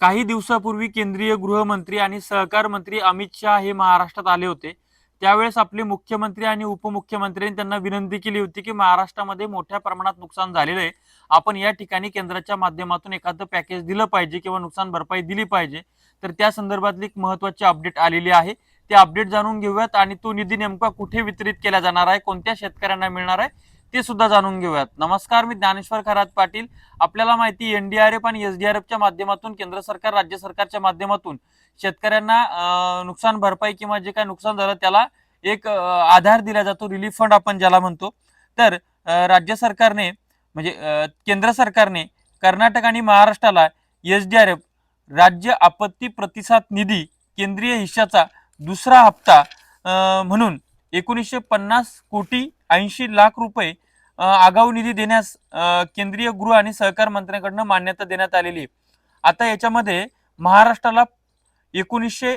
काही दिवसापूर्वी केंद्रीय गृहमंत्री आणि सहकार मंत्री अमित शहा हे महाराष्ट्रात आले होते. त्यावेळेस आपले मुख्यमंत्री आणि उपमुख्यमंत्र्यांनी त्यांना विनंती केली होती की महाराष्ट्रामध्ये मोठ्या प्रमाणात नुकसान झालेलं आहे. आपण या ठिकाणी केंद्राच्या माध्यमातून एखादं पॅकेज दिलं पाहिजे किंवा नुकसान भरपाई दिली पाहिजे. तर त्या संदर्भातली एक महत्वाची अपडेट आलेली आहे. ते अपडेट जाणून घेऊयात आणि तो निधी नेमका कुठे वितरित केला जाणार आहे? कोणत्या शेतकऱ्यांना मिळणार आहे? ते सुद्धा जाणून घेऊयात. नमस्कार मी ज्ञानेश्वर खरात पाटील. आपल्याला माहिती एनडीआरएफ आणि एसडीआरएफच्या माध्यमातून केंद्र सरकार राज्य सरकारच्या माध्यमातून शेतकऱ्यांना नुकसान भरपाई किंवा जे काय नुकसान झालं त्याला एक आधार दिला जातो रिलीफ फंड आपण ज्याला म्हणतो. तर राज्य सरकारने म्हणजे केंद्र सरकारने कर्नाटक आणि महाराष्ट्राला एसडीआरएफ राज्य आपत्ती प्रतिसाद निधी केंद्रीय हिश्शाचा दुसरा हप्ता म्हणून एकोणीसशे पन्नास कोटी ऐंशी लाख रुपये आगाऊ निधी देण्यास केंद्रीय गृह आणि सहकार मंत्र्यांकडनं मान्यता देण्यात आलेली आहे. आता याच्यामध्ये महाराष्ट्राला एकोणीसशे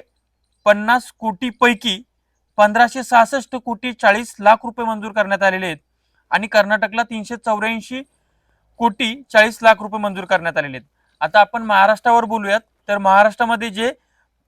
पन्नास कोटी पैकी पंधराशे सहासष्ट कोटी चाळीस लाख रुपये मंजूर करण्यात आलेले आहेत आणि कर्नाटकला तीनशे चौऱ्याऐंशी कोटी चाळीस लाख रुपये मंजूर करण्यात आलेले आहेत. आता आपण महाराष्ट्रावर बोलूयात तर महाराष्ट्रामध्ये जे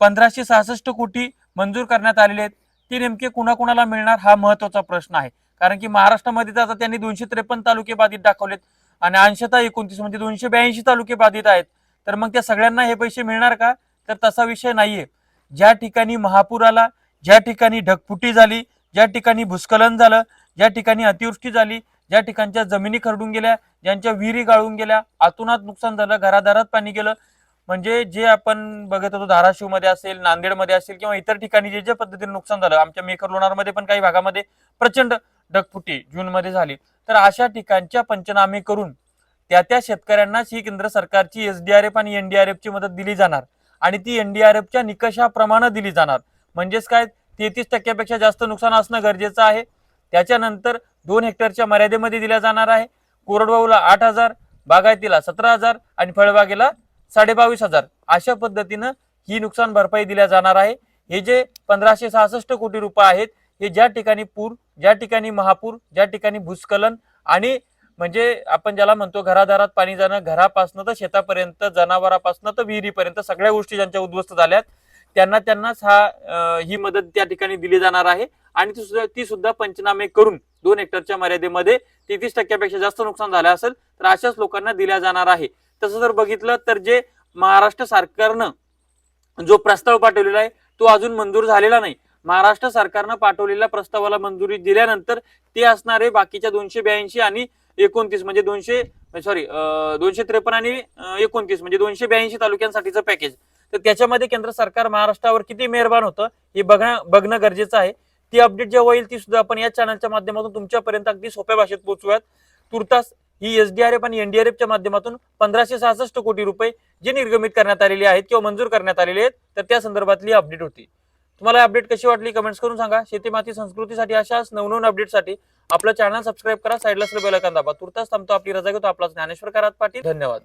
पंधराशे सहासष्ट कोटी मंजूर करण्यात आलेले आहेत ते नेमके कुणाकुणाला मिळणार हा महत्त्वाचा प्रश्न आहे. कारण की महाराष्ट्रामध्ये तर आता त्यांनी दोनशे त्रेपन्न तालुके बाधित दाखवलेत आणि अंशतः एकोणतीस म्हणजे दोनशे ब्याऐंशी तालुके बाधित आहेत. तर मग त्या सगळ्यांना हे पैसे मिळणार का? तर तसा विषय नाहीये. ज्या ठिकाणी महापूर आला ज्या ठिकाणी ढगफुटी झाली ज्या ठिकाणी भूस्खलन झालं ज्या ठिकाणी अतिवृष्टी झाली ज्या ठिकाणच्या जमिनी खरडून गेल्या ज्यांच्या विहिरी गाळून गेल्या आतुनात नुकसान झालं घरादारात पाणी गेलं. म्हणजे जे आपण बघत होतो धाराशिवमध्ये असेल नांदेडमध्ये असेल किंवा इतर ठिकाणी जे जे पद्धतीने नुकसान झालं आमच्या मेकर लोणारमध्ये पण काही भागामध्ये प्रचंड ढगफुटी जूनमध्ये झाली. तर अशा ठिकाणच्या पंचनामे करून त्या त्या शेतकऱ्यांनाच ही केंद्र सरकारची एसडीआरएफ आणि एनडीआरएफ ची मदत दिली जाणार. आणि ती एनडीआरएफच्या निकषाप्रमाणे दिली जाणार. म्हणजेच काय? तेहतीस टक्क्यापेक्षा जास्त नुकसान असणं गरजेचं आहे. त्याच्यानंतर दोन हेक्टरच्या मर्यादेमध्ये दिल्या जाणार आहे. कोरडवाहूला आठ हजार बागायतीला सतरा हजार आणि फळबागेला साडेबावीस हजार. अशा पद्धतीनं ही नुकसान भरपाई दिल्या जाणार आहे. हे जे पंधराशे सहासष्ट कोटी रुपये आहेत हे ज्या ठिकाणी पूर ज्या ठिकाणी महापूर ज्या ठिकाणी भूस्खलन आणि म्हणजे आपण ज्याला म्हणतो घरादारात पाणी जाणं घरापासनं तर शेतापर्यंत जनावरापासनं तर विहिरीपर्यंत सगळ्या गोष्टी ज्यांच्या उद्ध्वस्त झाल्यात त्यांना त्यांनाच हा ही मदत त्या ठिकाणी दिली जाणार आहे. आणि ती सुद्धा ती सुद्धा पंचनामे करून दोन हेक्टरच्या मर्यादेमध्ये तेहतीस टक्क्यापेक्षा जास्त नुकसान झालं असेल तर अशाच लोकांना दिल्या जाणार आहे. तसं जर बघितलं तर जे महाराष्ट्र सरकारनं जो प्रस्ताव पाठवलेला आहे तो अजून मंजूर झालेला नाही. महाराष्ट्र सरकारनं पाठवलेल्या प्रस्तावाला मंजुरी दिल्यानंतर ते असणारे बाकीच्या दोनशे ब्याऐंशी आणि एकोणतीस म्हणजे दोनशे सॉरी दोनशे त्रेपन्न आणि एकोणतीस म्हणजे दोनशे ब्याऐंशी तालुक्यांसाठीचं पॅकेज तर त्याच्यामध्ये केंद्र सरकार महाराष्ट्रावर किती मेहरबान होतं हे बघणं बघणं गरजेचं आहे. ती अपडेट जेव्हा येईल ती सुद्धा आपण या चॅनलच्या माध्यमातून तुमच्यापर्यंत अगदी सोप्या भाषेत पोहोचूयात तुर्तास ही एसडीआरएफ आणि एनडीआरएफच्या माध्यमातून पंधराशे सहासष्ट कोटी रुपये जे निर्गमित करण्यात आलेले आहेत किंवा मंजूर करण्यात आलेले आहेत तर त्या संदर्भातली अपडेट होती. तुम्हाला अपडेट कशी वाटली कमेंट्स करून सांगा. शेती माती संस्कृतीसाठी अशाच नवनवीन अपडेटसाठी आपलं चॅनल सबस्क्राईब करा. साईडला बेल आयकॉन दाबा. तुर्तास थांबतो. आपली रजा घेतो. आपला ज्ञानेश्वर करात पाटील. धन्यवाद.